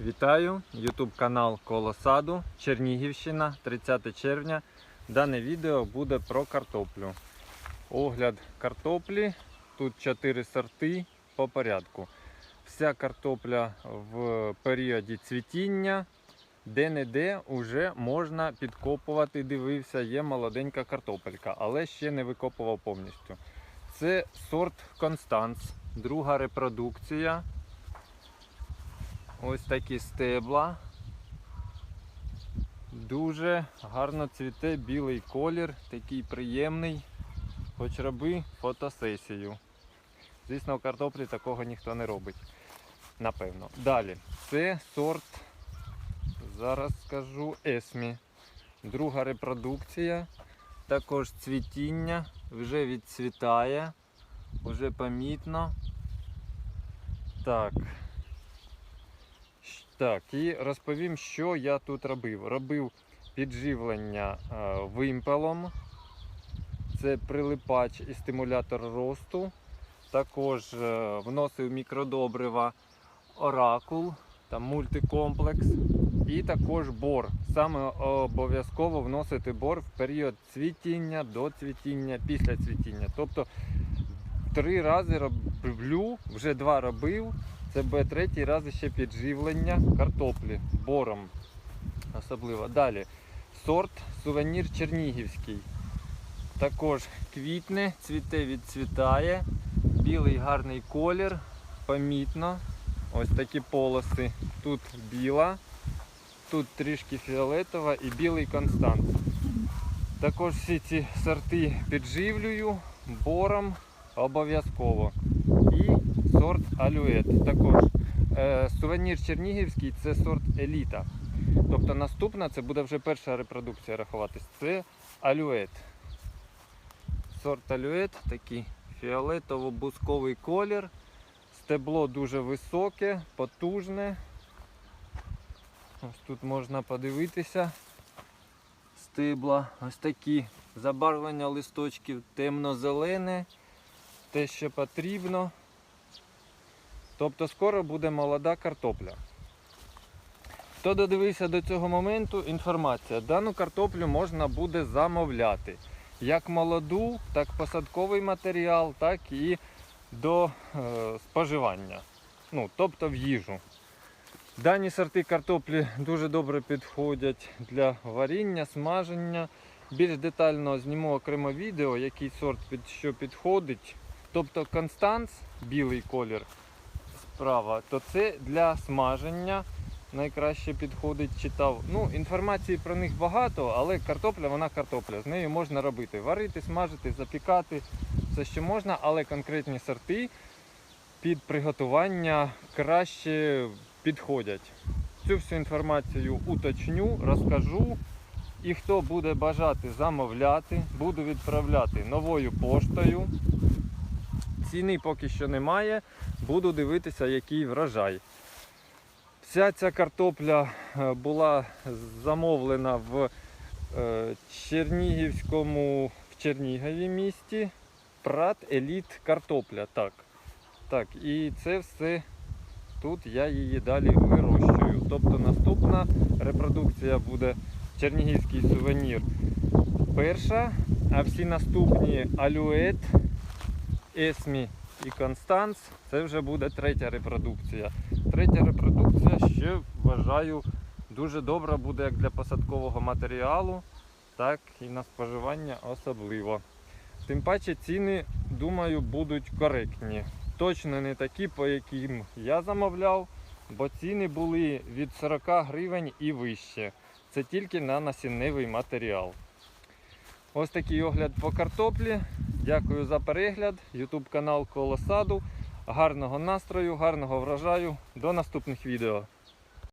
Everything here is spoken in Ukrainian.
Вітаю! YouTube канал Коло Саду, Чернігівщина, 30 червня. Дане відео буде про картоплю. Огляд картоплі. Тут 4 сорти по порядку. Вся картопля в періоді цвітіння. Де-не-де вже можна підкопувати, дивився, є молоденька картопелька, але ще не викопував повністю. Це сорт Констанс, друга репродукція. Ось такі стебла. Дуже гарно цвіте білий колір, такий приємний. Хоч роби фотосесію. Звісно, у картоплі такого ніхто не робить. Напевно. Далі. Це сорт, зараз скажу, Есмі. Друга репродукція. Також цвітіння, вже відцвітає, вже помітно. Так. Так, і розповім, що я тут робив. Робив підживлення е, вимпелом. Це прилипач і стимулятор росту. Також е, вносив мікродобрива оракул, там мультикомплекс. І також бор. Саме обов'язково вносити бор в період цвітіння, до цвітіння, після цвітіння. Тобто три рази роблю, вже два робив. Це буде третій раз ще підживлення картоплі бором. Особливо. Далі. Сорт сувенір чернігівський. Також квітне, цвіте, відцвітає. Білий гарний колір, помітно. Ось такі полоси. Тут біла, тут трішки фіолетова і білий констант. Також всі ці сорти підживлюю бором обов'язково. І сорт алюет. Також е, сувенір чернігівський це сорт еліта. Тобто наступна це буде вже перша репродукція рахуватись. Це алюет. Сорт алюет такий фіолетово-бусковий колір. Стебло дуже високе, потужне. Ось тут можна подивитися. Стебла. Ось такі забарвлення листочків темно-зелене, те, що потрібно. Тобто скоро буде молода картопля. Хто додивився до цього моменту, інформація. Дану картоплю можна буде замовляти. Як молоду, так посадковий матеріал, так і до е, споживання. Ну, тобто в їжу. Дані сорти картоплі дуже добре підходять для варіння, смаження. Більш детально зніму окремо відео, який сорт під що підходить. Тобто Констанс, білий колір справа, то це для смаження найкраще підходить, читав. Ну, інформації про них багато, але картопля вона картопля. З нею можна робити. Варити, смажити, запікати, все що можна, але конкретні сорти під приготування краще підходять. Цю всю інформацію уточню, розкажу. І хто буде бажати замовляти, буду відправляти новою поштою. Ціни поки що немає, буду дивитися, який врожай. Вся ця картопля е, була замовлена в е, Чернігівському, в Чернігові місті. Прат Еліт картопля. Так. так. І це все тут я її далі вирощую. Тобто наступна репродукція буде Чернігівський сувенір. Перша, а всі наступні алюет, Есмі і Констанс це вже буде третя репродукція. Третя репродукція ще вважаю дуже добра буде як для посадкового матеріалу, так і на споживання особливо. Тим паче ціни, думаю, будуть коректні. Точно не такі, по яким я замовляв, бо ціни були від 40 гривень і вище. Це тільки на насінневий матеріал. Ось такий огляд по картоплі. Дякую за перегляд. YouTube канал Колосаду. Гарного настрою, гарного врожаю. До наступних відео.